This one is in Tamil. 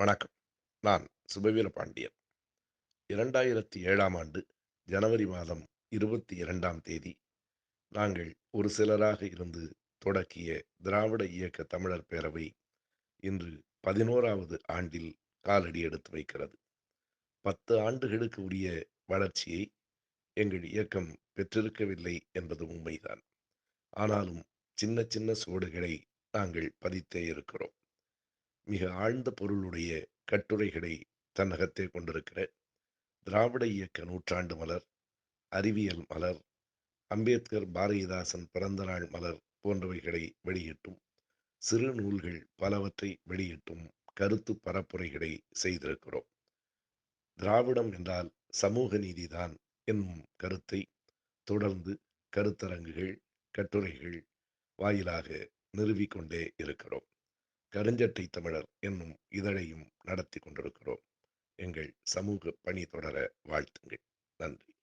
வணக்கம். நான் சுபவீர பாண்டியன். இரண்டாயிரத்தி ஏழாம் ஆண்டு ஜனவரி மாதம் இருபத்தி இரண்டாம் தேதி நாங்கள் ஒரு சிலராக இருந்து தொடக்கிய திராவிட இயக்க தமிழர் பேரவை இன்று பதினோராவது ஆண்டில் காலடி எடுத்து வைக்கிறது. பத்து ஆண்டுகளுக்கு உரிய வளர்ச்சியை எங்கள் இயக்கம் பெற்றிருக்கவில்லை என்பது உண்மைதான். ஆனாலும் சின்ன சின்ன சுவடுகளை நாங்கள் பதித்தே இருக்கிறோம். மிக ஆழ்ந்த பொருளுடைய கட்டுரைகளை தன்னகத்தே கொண்டிருக்கிற திராவிட இயக்க நூற்றாண்டு மலர் அறிவியல் மலர் அம்பேத்கர் பாரதிதாசன் பிறந்தநாள் மலர் போன்றவைகளை வெளியிட்டும் சிறு நூல்கள் பலவற்றை வெளியிட்டும் கருத்து பரப்புரைகளை செய்திருக்கிறோம். திராவிடம் என்றால் சமூக நீதிதான் என்னும் கருத்தை தொடர்ந்து கருத்தரங்குகள் கட்டுரைகள் வாயிலாக நிறுவிக்கொண்டே இருக்கிறோம். கருஞ்சட்டை தமிழர் என்னும் இதழையும் நடத்தி கொண்டிருக்கிறோம். எங்கள் சமூக பணி தொடர வாழ்த்துங்கள். நன்றி.